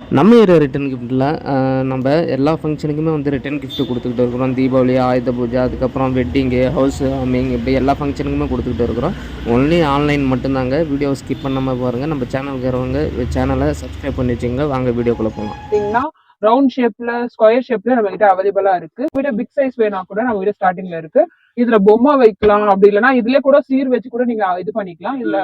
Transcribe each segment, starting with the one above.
நம்ம area return கிஃப்ட்டில் நம்ம எல்லா ஃபங்க்ஷனுக்குமே வந்து ரிட்டன் கிஃப்ட்டு கொடுத்துக்கிட்டு இருக்கிறோம். தீபாவளி ஆயுத பூஜை அதுக்கப்புறம் வெட்டிங்கு ஹவுஸ் வார்மிங் இப்படி எல்லா ஃபங்க்ஷனுக்குமே கொடுத்துக்கிட்டு இருக்கிறோம். ஒன்லி ஆன்லைன் மட்டும்தாங்க. வீடியோ ஸ்கிப் பண்ணாமல் பாருங்கள் நம்ம சேனலுக்கு வரவங்க சேனலை சப்ஸ்கிரைப் பண்ணி வச்சுங்க வாங்க வீடியோக்குள்ளே போகலாம் ரவுண்ட் ஷேப்ல ஸ்கொயர் ஷேப்ல நம்ம கிட்ட அவைலபிளா இருக்கு. பிக் சைஸ் வேணா கூட நம்ம கிட்ட ஸ்டார்டிங்ல இருக்கு. இதுல பொம்மை வைக்கலாம் அப்படி இல்லைன்னா இதுல கூட சீர் வச்சு கூட நீங்க இது பண்ணிக்கலாம். இல்ல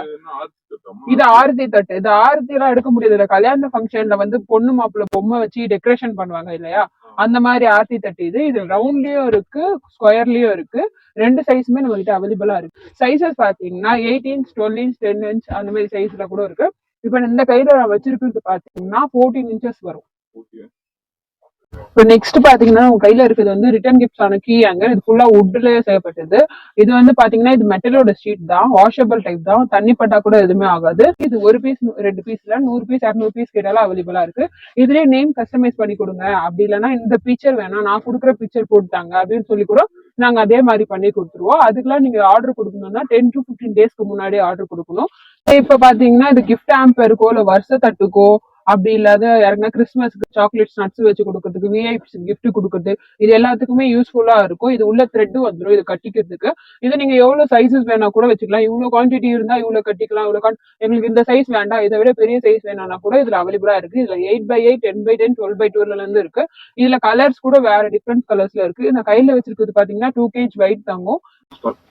இது ஆரத்தி தட்டு. இது ஆரத்தி எல்லாம் எடுக்க முடியாது. இல்ல கல்யாண ஃபங்க்ஷன்ல வந்து பொண்ணு மாப்பிள்ள பொம்மை வச்சு டெக்கரேஷன் பண்ணுவாங்க இல்லையா? அந்த மாதிரி ஆர்த்தி தட்டு இது. இது ரவுண்ட்லயும் இருக்கு ஸ்கொயர்லயும் இருக்கு. ரெண்டு சைஸுமே நம்ம கிட்ட அவைலபிளா இருக்கு. சைசஸ் பாத்தீங்கன்னா eight inch twelve inch ten inch அந்த மாதிரி சைஸ்ல கூட இருக்கு. இப்ப இந்த கையில நான் வச்சிருக்கிறது பாத்தீங்கன்னா ஃபோர்டீன் இன்ச்சஸ் வரும். இப்போ நெக்ஸ்ட் பாத்தீங்கன்னா உங்க கையில இருக்கிறது வந்து ரிட்டர்ன் கிஃப்ட்ஸ் ஆன கீ அங்க இது ஃபுல்லா வுட்ல செய்யப்பட்டது. இது வந்து பாத்தீங்கன்னா இது மெட்டலோட ஷீட் தான். வாஷபிள் டைப் தான். தண்ணி பட்டா கூட எதுவுமே ஆகாது. இது ஒரு பீஸ் ரெண்டு பீஸ்ல நூறு பீஸ் இரநூறு பீஸ் கேட்டாலும் அவைலபிளா இருக்கு. இதுலயே நேம் கஸ்டமைஸ் பண்ணி கொடுங்க. அப்படி இல்லைன்னா இந்த பிக்சர் வேணாம். நான் கொடுக்குற பிக்சர் போட்டுட்டாங்க. அப்படின்னு சொல்லி கூட நாங்க அதே மாதிரி பண்ணி கொடுத்துருவோம். அதுக்கெல்லாம் நீங்க ஆர்டர் கொடுக்கணும்னா டென் டு ஃபிஃப்டீன் டேஸ்க்கு முன்னாடி ஆர்டர் கொடுக்கணும். இப்ப பாத்தீங்கன்னா இது கிஃப்ட் ஆம்பருக்கோ இல்ல வருஷ தட்டுக்கோ அப்படி இல்லாத யாருன்னா கிறிஸ்மஸ்க்கு சாக்லேட்ஸ் நட்ஸ் வச்சு கொடுக்கறதுக்கு விஐபி gift கொடுக்கறது இது எல்லாத்துக்குமே யூஸ்ஃபுல்லா இருக்கும். இது உள்ள த்ரெட் வந்துடும் இது கட்டிக்கிறதுக்கு. இது நீங்க எவ்வளவு சைஸஸ் வேணா கூட வச்சுக்கலாம். இவ்வளவு குவான்டிட்டி இருந்தா இவ்வளவு கட்டிக்கலாம் இவ்வளவு எங்களுக்கு இந்த சைஸ் வேண்டாம். இதை விட பெரிய சைஸ் வேணாம்னா கூட இதுல அவைலபிளா இருக்கு. இதுல eight by eight ten by ten twelve by டுவெல்ல இருந்து இருக்கு. இதுல கலர்ஸ் கூட வேற டிஃப்ரெண்ட் கலர்ஸ்ல இருக்கு. இந்த கையில வச்சிருக்கிறது பாத்தீங்கன்னா டூ கேஜ் வெயிட் தாங்கும்.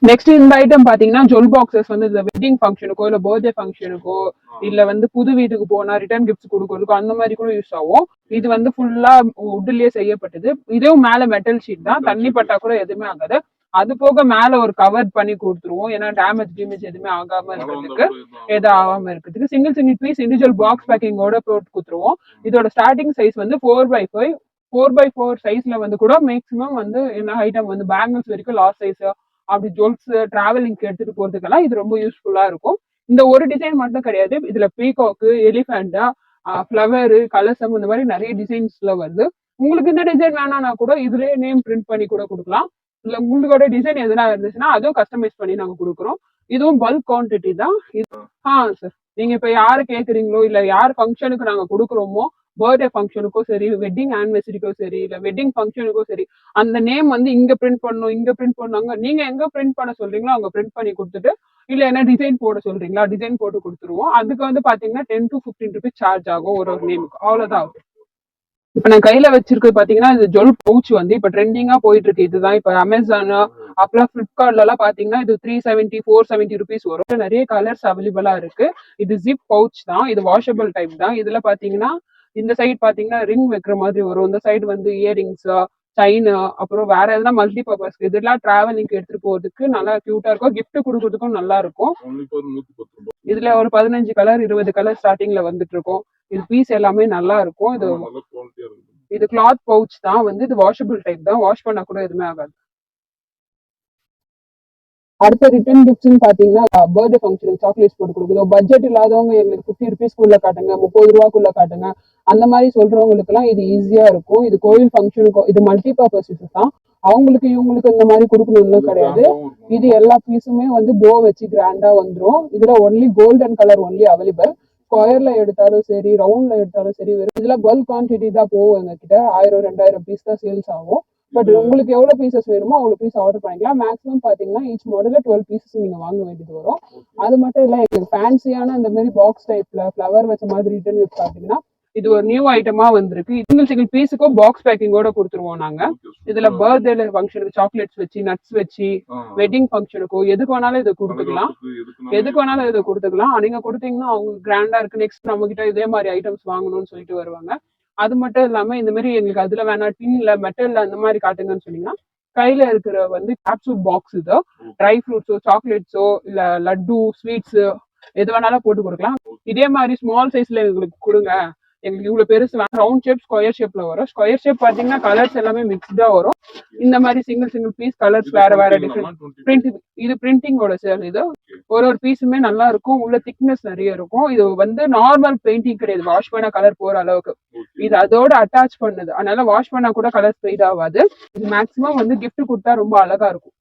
நெக்ஸ்ட் இந்த ஐட்டம் பாத்தீங்கன்னா ஜுவல் பாக்ஸஸ் வந்து இந்த வெட்டிங் ஃபங்க்ஷனுக்கோ இல்ல பர்த்டே ஃபங்க்ஷனுக்கோ இல்ல வந்து புது வீட்டுக்கு போனா ரிட்டர்ன் கிஃப்ட்ஸ் கொடுக்கறதுக்கோ அந்த மாதிரி கூட யூஸ் ஆகும். இது வந்து ஃபுல்லா உட்லயே செய்யப்பட்டது. இதுவும் மேல மெட்டல் ஷீட் தான். தண்ணி பட்டா கூட எதுவுமே ஆகாது. அது போக மேல ஒரு கவர் பண்ணி கொடுத்துருவோம். ஏன்னா டேமேஜ் டேமேஜ் எதுவுமே ஆகாம இருக்கிறதுக்கு எதுவும் ஆகாம. இருக்கிறதுக்கு single single piece individual box பேக்கிங்கோட போட்டு கொடுத்துருவோம். இதோட ஸ்டார்டிங் சைஸ் வந்து four by five four by four சைஸ்ல வந்து கூட மேக்ஸிமம் வந்து என்ன ஐட்டம் வந்து பேங்கிள்ஸ் வரைக்கும் லாஸ்ட் சைஸ் அப்படி ஜுவல்ஸ் டிராவலிங்க்கு எடுத்துட்டு போறதுக்கெல்லாம் இது ரொம்ப யூஸ்ஃபுல்லா இருக்கும். இந்த ஒரு டிசைன் மட்டும் கிடையாது. இதுல பீகாக்கு எலிஃபெண்டா ஃப்ளவர் கலசம் இந்த மாதிரி நிறைய டிசைன்ஸ்ல வருது. உங்களுக்கு இந்த டிசைன் வேணாம்னா கூட இதுலயே நேம் பிரிண்ட் பண்ணி கூட கொடுக்கலாம். இல்ல உங்களோட டிசைன் எதுனா இருந்துச்சுன்னா அதுவும் கஸ்டமைஸ் பண்ணி நாங்க கொடுக்குறோம். இதுவும் பல்க் குவான்டிட்டி தான். ஆ. சார் நீங்க இப்ப யாரு கேக்குறீங்களோ இல்ல யார் ஃபங்க்ஷனுக்கு நாங்க கொடுக்குறோமோ பர்த்டே ஃபங்க்ஷனுக்கோ சரி வெட்டிங் ஆனிவர்சரிக்கோ சரி இல்ல வெட்டிங் ஃபங்க்ஷனுக்கோ சரி அந்த நேம் வந்து இங்க பிரிண்ட் பண்ணணும் இங்க பிரிண்ட் பண்ணாங்க நீங்க எங்க பிரிண்ட் பண்ண சொல்றீங்களோ அங்க பிரிண்ட் பண்ணி கொடுத்துட்டு இல்ல என்ன டிசைன் போட சொல்றீங்களா? டிசைன் போட்டு கொடுத்துருவோம். அதுக்கு வந்து பாத்தீங்கன்னா ten to fifteen rupees charge ஆகும் ஒரு ஒரு நேமுக்கு அவ்வளவுதான். ஆகும் இப்ப நான் கையில வச்சிருக்கிறது பாத்தீங்கன்னா இது ஜொல் பவுச் வந்து இப்ப ட்ரெண்டிங்கா போயிட்டு இருக்கு இதுதான் இப்ப அமேசான் அப்புறம் பிளிப்கார்ட்ல எல்லாம் பாத்தீங்கன்னா இது three seventy four seventy rupees வரும். நிறைய கலர்ஸ் அவைலபிளா இருக்கு. இது ஜிப் பவுச் தான். இது வாஷபிள் டைப் தான். இதுல பாத்தீங்கன்னா இந்த சைடு பாத்தீங்கன்னா ரிங் வைக்கிற மாதிரி வரும். இந்த சைடு வந்து இயரிங்ஸ் செயின் அப்புறம் வேற எதனா மல்டி பர்பஸ் இதெல்லாம் டிராவலிங்க்கு எடுத்துட்டு போறதுக்கு நல்லா கியூட்டா இருக்கும். gift கொடுக்கறதுக்கும் நல்லா இருக்கும். இதுல ஒரு பதினஞ்சு கலர் இருபது கலர் ஸ்டார்டிங்ல வந்துட்டு இருக்கும். இது பீஸ் எல்லாமே நல்லா இருக்கும். இது இது கிளாத் பவுச் தான். வந்து இது வாஷபிள் டைப் தான். வாஷ் பண்ணா கூட எதுவுமே ஆகாது. அடுத்த ரிட்டர்ன் கிஃப்ட்ஸ்னு பாத்தீங்கன்னா பர்த்டே ஃபங்க்ஷனுக்கு சாக்லேட்ஸ் போட்டு கொடுக்குறோம் பட்ஜெட் இல்லாதவங்க எங்களுக்கு ஃபிஃப்டி ருபீஸ்க்குள்ள காட்டுங்க முப்பது ரூபாக்குள்ள காட்டுங்க. அந்த மாதிரி சொல்றவங்களுக்கு எல்லாம் இது ஈஸியா இருக்கும். இது கோயில் ஃபங்க்ஷனுக்கும் இது மல்டி பர்பஸ் தான். அவங்களுக்கு இவங்களுக்கு இந்த மாதிரி கொடுக்கணும்னு கிடையாது. இது எல்லா பீஸுமே வந்து போ வச்சு கிராண்டா வந்துடும் இதுல only golden colour only available ஸ்கொயர்ல எடுத்தாலும் சரி ரவுண்ட்ல எடுத்தாலும் சரி வெறும் இதுல பல்க் குவான்டிட்டி தான் போகும் எங்ககிட்ட. ஆயிரம் ரெண்டாயிரம் பீஸ் தான் சேல்ஸ் ஆகும். பட் உங்களுக்கு எவ்வளவு பீசஸ் வேணுமோ அவ்வளவு பீஸ் ஆர்டர் பண்ணிக்கலாம். மேக்ஸிமம் பாத்தீங்கன்னா ஈச் மாடல்ல டுவெல் பீசஸ் நீங்க வாங்க வேண்டியது வரும். அது மட்டும் இல்ல எங்களுக்கு ஃபேன்சியான இந்த மாதிரி பாக்ஸ் டைப்ல ஃபிளவர் வச்ச மாதிரி ரிட்டர்ன் கிஃப்ட் பாத்தீங்கன்னா இது ஒரு நியூ ஐட்டமா வந்திருக்கு. சிங்கிள் சிங்கிள் பீஸுக்கும் பாக்ஸ் பேக்கிங்கோட கொடுத்துருவோம் நாங்க. இதுல பர்த்டே ஃபங்க்ஷனுக்கு சாக்லேட்ஸ் வச்சு நட்ஸ் வச்சு வெட்டிங் ஃபங்க்ஷனுக்கோ எதுக்கு வேணாலும் இதை கொடுத்துக்கலாம். எதுக்கு வேணாலும் இதை கொடுத்துக்கலாம். நீங்க கொடுத்தீங்கன்னா அவங்க கிராண்டா இருக்கு. நெக்ஸ்ட் நம்ம கிட்ட இதே மாதிரி ஐட்டம்ஸ் வாங்கணும்னு சொல்லிட்டு வருவாங்க. அது மட்டும் இல்லாம இந்த மாதிரி எங்களுக்கு அதுல வேணா டின்ல மெட்டல்ல அந்த மாதிரி காட்டுங்கன்னு சொன்னீங்கன்னா கையில இருக்கிற வந்து கேப்சூல் பாக்ஸ் இது ட்ரை ஃப்ரூட்ஸோ சாக்லேட்ஸோ இல்ல லட்டு ஸ்வீட்ஸ் எது வேணாலும் போட்டு கொடுக்கலாம். இதே மாதிரி ஸ்மால் சைஸ்ல எங்களுக்கு கொடுங்க. எங்களுக்கு இவ்வளவு பெருசு வேணும் ரவுண்ட் ஷேப் ஸ்கொயர் ஷேப்ல வரும். ஸ்கொயர் ஷேப் பாத்தீங்கன்னா கலர்ஸ் எல்லாமே மிக்ஸ்டா வரும். இந்த மாதிரி சிங்கிள் சிங்கிள் பீஸ் கலர்ஸ் வேற வேற டிஃப்ரெண்ட் பிரிண்ட் இது பிரிண்டிங்கோட சேல் இது. ஒரு ஒரு பீஸுமே நல்லா இருக்கும். உள்ள திக்னஸ் நிறைய இருக்கும். இது வந்து நார்மல் பெயிண்டிங் கிடையாது. வாஷ் பண்ண கலர் போற அளவுக்கு. இது அதோட அட்டாச் பண்ணுது. அதனால வாஷ் பண்ணா கூட கலர் ஃபெய்ட் ஆகாது. இது மேக்ஸிமம் வந்து gift கொடுத்தா ரொம்ப அழகா இருக்கும்.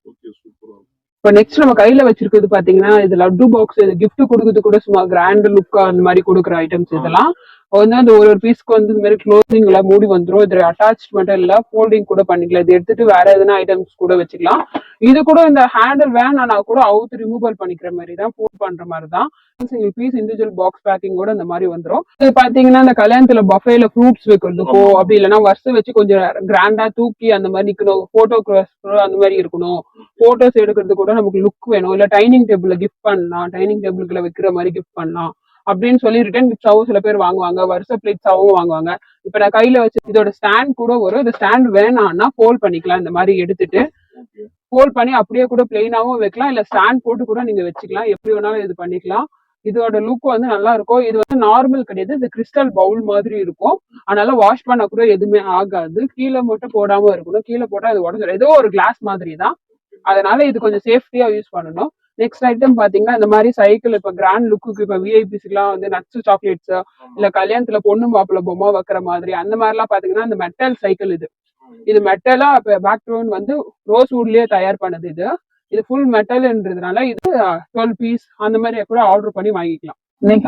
இப்போ நெக்ஸ்ட் நம்ம கையில வச்சிருக்கிறது பாத்தீங்கன்னா இது லட்டு பாக்ஸ் இது gift கொடுக்கறது கூட சும்மா கிராண்ட் லுக்கா அந்த மாதிரி கொடுக்குற ஐட்டம்ஸ் இதெல்லாம். வந்து அந்த ஒரு ஒரு பீஸ்க்கு வந்து இந்த மாதிரி க்ளோசிங்ல மூடி வந்துரும். இது அட்டாச் மட்டும் இல்ல ஃபோல்டிங் கூட பண்ணிக்கலாம். இது எடுத்துட்டு வேற எதுனா ஐட்டம்ஸ் கூட வச்சுக்கலாம். இது கூட இந்த ஹேண்டில் வேணானா கூட அவுத்து ரிமூவல் பண்ணிக்கிற மாதிரி தான் ஃபோல்ட் பண்ற மாதிரி தான் single piece individual box packing கூட இந்த மாதிரி வந்துரும். இது பாத்தீங்கன்னா இந்த கல்யாணத்துல பஃபேல ஃப்ரூட்ஸ் வைக்கிறதுக்கோ அப்படி இல்லைன்னா வருஷம் வச்சு கொஞ்சம் கிராண்டா தூக்கி அந்த மாதிரி நிக்கணும். போட்டோகிராஃப் அந்த மாதிரி இருக்கணும். போட்டோஸ் எடுக்கிறது கூட நமக்கு லுக் வேணும். இல்ல டைனிங் டேபிள்ல கிஃப்ட் பண்ணலாம். டைனிங் டேபிளுக்குள்ள வைக்கிற மாதிரி கிஃப்ட் பண்ணலாம். அப்படின்னு சொல்லி ரிட்டர்ன் கிஃப்ட்ஸாவும் சில பேர் வாங்குவாங்க. வருஷ பிளேட்ஸாவும் வாங்குவாங்க. இப்ப நான் கையில வச்சு இதோட ஸ்டாண்ட் கூட வரும். இந்த ஸ்டாண்ட் வேணாம்னா ஃபோல்ட் பண்ணிக்கலாம். இந்த மாதிரி எடுத்துட்டு ஃபோல்ட் பண்ணி அப்படியே கூட பிளெயினாவும் வைக்கலாம். இல்ல ஸ்டாண்ட் போட்டு கூட நீங்க வச்சுக்கலாம். எப்படி வேணாலும் இது பண்ணிக்கலாம். இதோட லுக் வந்து நல்லா இருக்கும். இது வந்து நார்மல் கிடையாது. இது கிறிஸ்டல் பவுல் மாதிரி இருக்கும். அதனால வாஷ் பண்ண கூட எதுவுமே ஆகாது. கீழே மட்டும் போடாம இருக்கணும். கீழே போட்டா இது உடஞ்சிடும் ஏதோ ஒரு கிளாஸ் மாதிரி தான். அதனால இது கொஞ்சம் சேஃப்டியா யூஸ் பண்ணணும். நெக்ஸ்ட் ஐட்டம் பாத்தீங்கன்னா இந்த மாதிரி சைக்கிள் இப்ப கிராண்ட் லுக்குக்கு இப்ப விஐபிஸ்க்குலாம் வந்து நட்ஸ் சாக்லேட்ஸ் இல்ல கல்யாணத்துல பொண்ணு மாப்பிள்ள பொம்மை வைக்கிற மாதிரி அந்த மாதிரி எல்லாம் பாத்தீங்கன்னா இந்த மெட்டல் சைக்கிள் இது. இது மெட்டலா பேக்ரவுண்ட் பேக் ட்ரோன் வந்து ரோஸ் வுட்லயே தயார் பண்ணது இது. இது ஃபுல் மெட்டல்ன்றதுனால இது டுவெல் பீஸ் அந்த மாதிரி கூட ஆர்டர் பண்ணி வாங்கிக்கலாம்.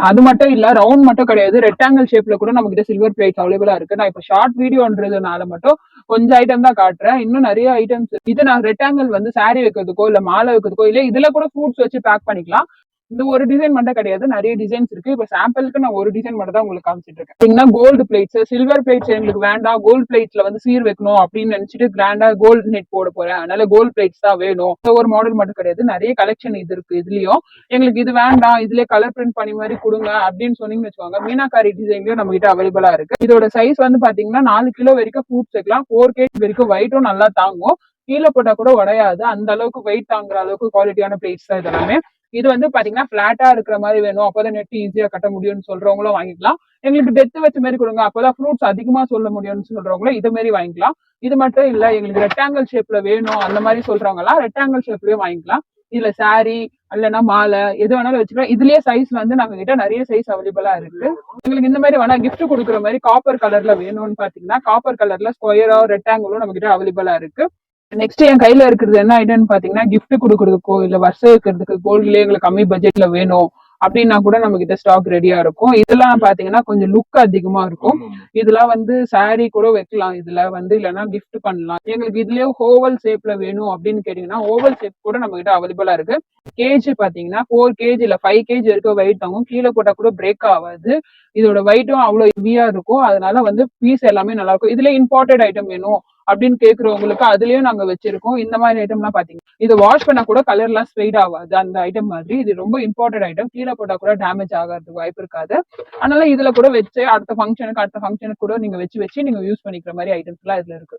அது மட்டும் இல்ல ரவுண்ட் மட்டும் கிடையாது. ரெக்டாங்கிள் ஷேப்ல கூட நம்ம கிட்ட சில்வர் பிளேட்ஸ் அவைலபிளா இருக்கு. நான் இப்ப ஷார்ட் வீடியோன்றதுனால மட்டும் கொஞ்சம் ஐட்டம் தான் காட்டுறேன். இன்னும் நிறைய ஐட்டம்ஸ் இது நான் ரெக்டாங்கிள் வந்து சாரி வைக்கிறதுக்கோ இல்ல மாலை வைக்கிறதுக்கோ இல்ல இதுல கூட ஃப்ரூட்ஸ் வச்சு பேக் பண்ணிக்கலாம். இந்த ஒரு டிசைன் மட்டும் கிடையாது. நிறைய டிசைன்ஸ் இருக்கு. இப்ப சாம்பிளுக்கு நான் ஒரு டிசைன் மட்டும் தான் உங்களுக்கு காமிச்சிட்டு இருக்கேன் கோல்டு பிளேட்ஸ் சில்வர் பிளேட்ஸ் எங்களுக்கு வேண்டாம். கோல்டு பிளேட்ஸ்ல வந்து சீர் வைக்கணும் அப்படின்னு நினைச்சிட்டு கிராண்டா கோல்டு நெட் போட போறேன். அதனால கோல்டு பிளேட்ஸ் தான் வேணும். இந்த ஒரு மாடல் மட்டும் கிடையாது. நிறைய கலெக்ஷன் இது இருக்கு. இதுலயும் எங்களுக்கு இது வேண்டாம். இதுலயே கலர் பிரிண்ட் பண்ணி மாதிரி கொடுங்க அப்படின்னு சொன்னீங்கன்னு வச்சுக்கோங்க. மீனாக்காரி டிசைன்லயும் நம்ம கிட்ட அவைலபிளா இருக்கு. இதோட சைஸ் வந்து பாத்தீங்கன்னா நாலு கிலோ வரைக்கும் ஃப்ரூட்ஸ் வைக்கலாம் ஃபோர் கேஜி வரைக்கும் ஒயிட்டும் நல்லா தாங்கும். கீழே போட்டா கூட உடையாது. அந்த அளவுக்கு வெயிட் தாங்குற அளவுக்கு குவாலிட்டியான பிளேட்ஸ் தான் இதெல்லாமே. இது வந்து பாத்தீங்கன்னா பிளாட்டா இருக்கிற மாதிரி வேணும். அப்பதான் நெட் ஈஸியா கட்ட முடியும்னு சொல்றவங்களும் வாங்கிக்கலாம். எங்களுக்கு டெத்து வச்ச மாதிரி கொடுங்க. அப்பதான் ஃப்ரூட்ஸ் அதிகமா சொல்ல முடியும்னு சொல்றவங்களும் இது மாதிரி வாங்கிக்கலாம். இது மட்டும் இல்ல எங்களுக்கு ரெக்டாங்கிள் ஷேப்ல வேணும். அந்த மாதிரி சொல்றவங்க எல்லாம் ரெக்டாங்கிள் ஷேப்லயும் வாங்கிக்கலாம். இதுல சாரி இல்லைன்னா மாலை எது வேணாலும் வச்சுக்கலாம். இதுலயே சைஸ் வந்து நாங்க கிட்ட நிறைய சைஸ் அவைலபிளா இருக்கு. உங்களுக்கு இந்த மாதிரி வேணா கிஃப்ட் கொடுக்குற மாதிரி காப்பர் கலர்ல வேணும்னு பாத்தீங்கன்னா காப்பர் கலர்ல ஸ்கொயரோ ரெக்டாங்கிளோ நம்ம கிட்ட அவைலபிளா இருக்கு. நெக்ஸ்ட் என் கையில இருக்கிறது என்ன ஐட்டம்னு பாத்தீங்கன்னா gift கொடுக்கறதுக்கோ இல்ல வருஷம் வைக்கிறதுக்கு கோல்ட்லயே எங்களுக்கு கம்மி பட்ஜெட்ல வேணும் அப்படின்னா கூட நம்ம கிட்ட ஸ்டாக் ரெடியா இருக்கும். இதெல்லாம் பாத்தீங்கன்னா கொஞ்சம் லுக் அதிகமா இருக்கும். இதெல்லாம் வந்து saree கூட வைக்கலாம். இதுல வந்து இல்லைன்னா gift பண்ணலாம். எங்களுக்கு இதுலயே ஓவல் ஷேப்ல வேணும் அப்படின்னு கேட்டீங்கன்னா ஓவல் ஷேப் கூட நம்ம கிட்ட அவைலபிளா இருக்கு. கேஜி பாத்தீங்கன்னா ஃபோர் கேஜி இல்ல ஃபைவ் கேஜி இருக்க வெயிட் தாங்கும் கீழே போட்டா கூட பிரேக் ஆகாது. இதோட வெயிட்டும் அவ்வளவு ஹெவியா இருக்கும். அதனால வந்து பீஸ் எல்லாமே நல்லா இருக்கும். இதுல இம்போர்ட்டட் ஐட்டம் வேணும். அப்படின்னு கேக்குறவங்களுக்கு அதுலயும் நாங்க வச்சிருக்கோம். இந்த மாதிரி ஐட்டம்லாம் பாத்தீங்கன்னா இது வாஷ் பண்ணா கூட கலர்லாம் ஸ்ட்ரெயிட் ஆகாது. அந்த ஐட்டம் மாதிரி இது ரொம்ப இம்பார்ட்டன்ட் ஐட்டம் கீழே போட்டா கூட டேமேஜ் ஆகிறதுக்கு வாய்ப்பு இருக்காது. அதனால இதுல கூட வச்சு அடுத்த ஃபங்க்ஷனுக்கு அடுத்த ஃபங்க்ஷனுக்கு கூட நீங்க வச்சு வச்சு நீங்க யூஸ் பண்ணிக்கிற மாதிரி ஐட்டம்ஸ் எல்லாம் இதுல இருக்கு.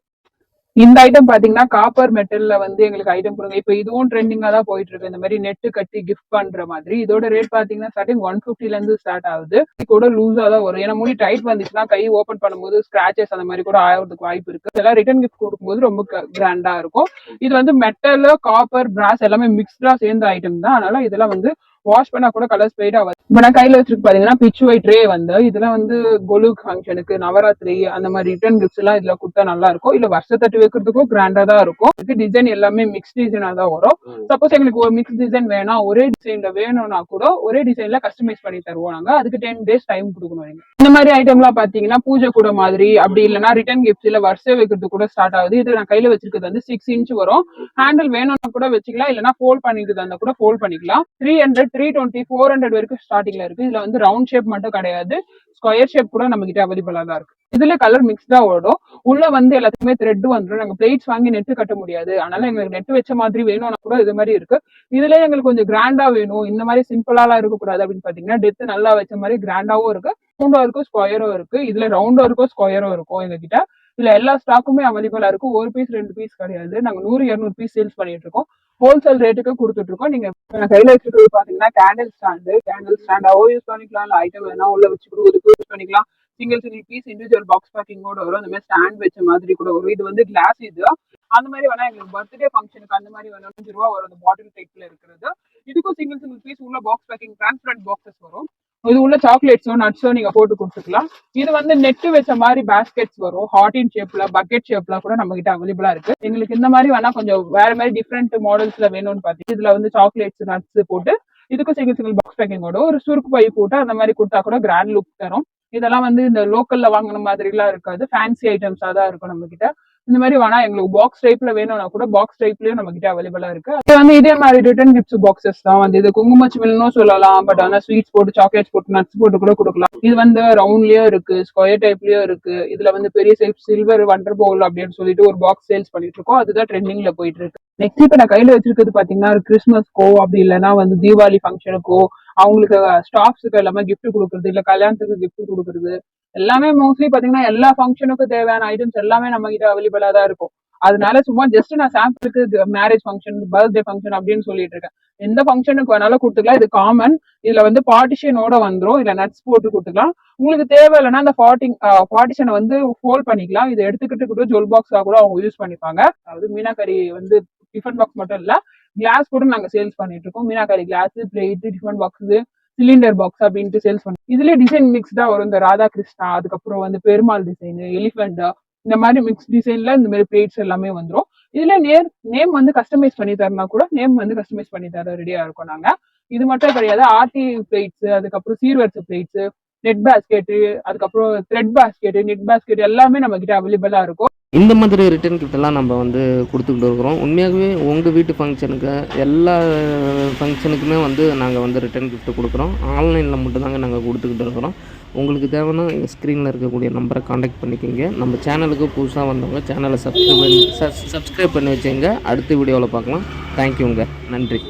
இந்த ஐட்டம் பாத்தீங்கன்னா காப்பர் மெட்டல்ல வந்து எங்களுக்கு ஐட்டம் கொடுங்க. இப்ப இதுவும் ட்ரெண்டிங்கா தான் போயிட்டு இருக்கு இந்த மாதிரி நெட்டு கட்டி கிஃப்ட் பண்ற மாதிரி. இதோட ரேட் பாத்தீங்கன்னா ஸ்டார்டிங் ஒன் பிப்டில இருந்து ஸ்டார்ட் ஆகுது. இது கூட லூஸா தான் வரும். ஏன்னா முடி டைட் வந்துச்சுன்னா கை ஓபன் பண்ணும்போது ஸ்கிராச்சஸ் அந்த மாதிரி கூட ஆகிறதுக்கு வாய்ப்பு இருக்கு. இதெல்லாம் ரிட்டர்ன் கிஃப்ட் கொடுக்கும்போது ரொம்ப கிராண்டா இருக்கும். இது வந்து மெட்டல் காப்பர் பிராஸ் எல்லாமே மிக்ஸ்டா சேர்ந்த ஐட்டம் தான். அதனால இதெல்லாம் வந்து வாஷ் பண்ணா கூட கலர் ஸ்பெய்ட் ஆகாது இப்ப நான் கையில வச்சிருக்கு பாத்தீங்கன்னா பிச் ஒயிட் ட்ரே வந்து இதெல்லாம் வந்து கொலு ஃபங்க்ஷனுக்கு நவராத்திரி அந்த மாதிரி ரிட்டர்ன் கிஃப்ட்ஸ் எல்லாம் இதுல கொடுத்தா நல்லா இருக்கும். இல்ல வருஷத்தட்டு வைக்கிறதுக்கும் கிராண்டா தான் இருக்கும். இதுக்கு டிசைன் எல்லாமே மிக்ஸ் டிசைனா தான் வரும். சப்போஸ் எங்களுக்கு ஒரு மிக்ஸ் டிசைன் வேணாம் ஒரே டிசைன்ல வேணும்னா கூட ஒரே டிசைன்ல கஸ்டமைஸ் பண்ணி தருவோம் நாங்க. அதுக்கு டென் டேஸ் டைம் கொடுக்கணும் இந்த மாதிரி ஐட்டம்லாம் பாத்தீங்கன்னா பூஜை கூட மாதிரி அப்படி இல்லைன்னா ரிட்டர்ன் கிஃப்ட்ஸ் இல்ல வருஷம் வைக்கிறது கூட ஸ்டார்ட் ஆகுது. இது நான் கையில வச்சிருக்கிறது வந்து சிக்ஸ் இன்ச் வரும். ஹேண்டில் வேணும்னா கூட வச்சுக்கலாம். இல்லைன்னா ஃபோல்ட் பண்ணிட்டு இருந்தா கூட ஃபோல்ட் பண்ணிக்கலாம். Three hundred three twenty four hundred வரைக்கும் ஸ்டார்டிங்ல இருக்கு. இதுல வந்து ரவுண்ட் ஷேப் மட்டும் கிடையாது. ஸ்கொயர் ஷேப் கூட நம்ம கிட்ட அவைலபிளா தான் இருக்கு. இதுல கலர் மிக்ஸ்டா ஓடும். உள்ள வந்து எல்லாத்துக்குமே த்ரெட் வந்துடும் நாங்க பிளேட்ஸ் வாங்கி நெட்டு கட்ட முடியாது. அதனால எங்களுக்கு நெட் வச்ச மாதிரி வேணும்னா கூட இது மாதிரி இருக்கு. இதுல எங்களுக்கு கொஞ்சம் கிராண்டா வேணும். இந்த மாதிரி சிம்பிளாலாம் இருக்கக்கூடாது அப்படின்னு பாத்தீங்கன்னா டெத் நல்லா வச்ச மாதிரி கிராண்டாவும் இருக்கு. ரவுண்டா இருக்கும் ஸ்கொயரும் இருக்கு. இதுல ரவுண்டா இருக்கும் ஸ்கொயரும் இருக்கும் எங்ககிட்ட. இதுல எல்லா ஸ்டாக்குமே அவைலபிளா இருக்கும் ஒரு பீஸ் ரெண்டு பீஸ் கிடையாது. நாங்க நூறு இருநூறு பீஸ் சேல்ஸ் பண்ணிட்டு இருக்கோம். ஹோல்சேல் ரேட்டுக்கு கொடுத்துட்டு இருக்கோம் நீங்க கையில வச்சுக்கிறது பாத்தீங்கன்னா கேண்டில் ஸ்டாண்டு கேண்டில் ஸ்டாண்டாவோ யூஸ் பண்ணிக்கலாம். இல்ல ஐட்டம் வேணா உள்ள வச்சு கொடுக்குறதுக்கு யூஸ் பண்ணிக்கலாம். Single single piece individual box packing கூட வரும். அந்த மாதிரி ஸ்டாண்ட் வச்ச மாதிரி கூட வரும். இது வந்து கிளாஸ் இது. அந்த மாதிரி வேணா எங்களுக்கு பர்த்டே ஃபங்க்ஷனுக்கு அந்த மாதிரி வேணும் அஞ்சு ரூபா வரும். அந்த பாட்டில் டைப்ல இருக்கிறது. இதுக்கும் சிங்கிள் சிங்கிள் பீஸ் உள்ள பாக்ஸ் பேக்கிங் டிரான்ஸ்பரண்ட் பாக்ஸஸ் வரும். இது உள்ள சாக்லேட்ஸோ நட்ஸோ நீங்க போட்டு கொடுத்துக்கலாம். இது வந்து நெட்டு வச்ச மாதிரி பேஸ்கெட்ஸ் வரும். ஹாட் இன் ஷேப்ல பக்கெட் ஷேப்ல கூட நம்ம கிட்ட அவைலபிளா இருக்கு. எங்களுக்கு இந்த மாதிரி வேணா கொஞ்சம் வேற மாதிரி டிஃப்ரெண்ட் மாடல்ஸ்ல வேணும்னு பாத்தீங்கன்னா இதுல வந்து சாக்லேட்ஸ் நட்ஸ் போட்டு இதுக்கும் சிங்கிள் சிங்கிள் பாக்ஸ் பேக்கிங்கோட ஒரு சுருக்கு பை போட்டு அந்த மாதிரி கொடுத்தா கூட கிராண்ட் லுக் தரும். இதெல்லாம் வந்து இந்த லோக்கல்ல வாங்கின மாதிரிலாம் இருக்காது. ஃபேன்சி ஐட்டம்ஸா தான் இருக்கும் நம்ம கிட்ட இந்த மாதிரி வேணா எங்களுக்கு பாக்ஸ் டைப்ல வேணும்னா கூட பாக்ஸ் டைப்லயும் நம்ம கிட்ட அவைலபிளா இருக்கு. இது வந்து இதே மாதிரி ரிட்டர்ன் கிஃப்ட்ஸ் பாக்ஸஸ் தான் வந்து இது குங்குமச்சிமில்னும் சொல்லலாம் பட் ஆனா ஸ்வீட்ஸ் போட்டு சாக்லேட்ஸ் போட்டு நட்ஸ் போட்டு கூட கொடுக்கலாம். இது வந்து ரவுண்ட்லயும் இருக்கு ஸ்கொயர் டைப்லயும் இருக்கு. இதுல வந்து பெரிய சைப் சில்வர் வண்டர் பவுல் அப்படின்னு சொல்லிட்டு ஒரு பாக்ஸ் சேல்ஸ் பண்ணிட்டு இருக்கோம். அதுதான் ட்ரெண்டிங்ல போயிட்டு இருக்கு. நெக்ஸ்ட் இப்ப நான் கையில வச்சிருக்கிறது பாத்தீங்கன்னா கிறிஸ்மஸ்க்கோ அப்படி இல்லைன்னா வந்து தீபாவளி ஃபங்க்ஷனுக்கோ அவங்களுக்கு ஸ்டாஃப்ஸுக்கு எல்லாமே கிஃப்ட் கொடுக்குறது இல்ல கல்யாணத்துக்கு கிஃப்ட் கொடுக்குறது எல்லாமே மோஸ்ட்லி பாத்தீங்கன்னா எல்லா ஃபங்க்ஷனுக்கும் தேவையான ஐட்டம்ஸ் எல்லாமே நம்ம கிட்ட அவைலபிளா தான் இருக்கும். அதனால சும்மா ஜஸ்ட் நான் சாம்பிளுக்கு மேரேஜ் ஃபங்க்ஷன் பர்த்டே ஃபங்க்ஷன் அப்படின்னு சொல்லிட்டு இருக்கேன். எந்த ஃபங்க்ஷனுக்கு வேணாலும் கொடுத்துக்கலாம். இது காமன் இதுல வந்து பார்ட்டிஷனோட வந்துடும் இல்ல நட்ஸ் போட்டு கொடுத்துக்கலாம். உங்களுக்கு தேவை இல்லைன்னா அந்த ஃபார்ட்டிங் பார்ட்டிஷனை வந்து ஹோல்ட் பண்ணிக்கலாம். இதை எடுத்துக்கிட்டு கூட ஜுவல் பாக்ஸா கூட அவங்க யூஸ் பண்ணிப்பாங்க. அதாவது மீனாக்கறி வந்து டிஃபன் பாக்ஸ் மட்டும் இல்ல கிளாஸ் கூட நாங்க சேல்ஸ் பண்ணிட்டு இருக்கோம். Meenakari glass plate tiffin box cylinder box அப்படின்ட்டு சேல்ஸ் பண்ணி இதுல டிசைன் மிக்ஸ் தான் வரும். இந்த ராதா கிருஷ்ணா அதுக்கப்புறம் வந்து பெருமாள் டிசைன் எலிஃபென்ட் இந்த மாதிரி மிக்ஸ் டிசைன்ல இந்த மாதிரி பிளேட்ஸ் எல்லாமே வந்துரும். இதுல நேர் நேம் வந்து கஸ்டமைஸ் பண்ணி தரனா கூட நேம் வந்து கஸ்டமைஸ் பண்ணி தர ரெடியா இருக்கும் நாங்க. இது மட்டும் கிடையாது. ஆர்டி பிளேட்ஸ் அதுக்கப்புறம் சீர்வரிசை பிளேட்ஸ் நெட் பேஸ்கெட் அதுக்கப்புறம் த்ரெட் பேஸ்கெட் நெட் பேஸ்கெட் எல்லாமே நம்ம கிட்ட அவைலபிளா இருக்கும். இந்த மாதிரி ரிட்டர்ன் கிஃப்டெல்லாம் நம்ம வந்து கொடுத்துக்கிட்டு இருக்கிறோம். உண்மையாகவே உங்கள் வீட்டு ஃபங்க்ஷனுக்கு எல்லா ஃபங்க்ஷனுக்குமே வந்து நாங்கள் வந்து ரிட்டர்ன் கிஃப்ட்டு கொடுக்குறோம். ஆன்லைனில் மட்டும்தாங்க நாங்கள் கொடுத்துக்கிட்டு இருக்கிறோம். உங்களுக்கு தேவைன்னா ஸ்க்ரீனில் இருக்கக்கூடிய நம்பரை காண்டாக்ட் பண்ணிக்கோங்க. நம்ம சேனலுக்கு புதுசாக வந்தவங்க சேனலை சப்ஸ்கிரைப் பண்ணி சப்ஸ்கிரைப் பண்ணி வச்சுங்க அடுத்த வீடியோவில் பார்க்கலாம். தேங்க்யூங்க நன்றி.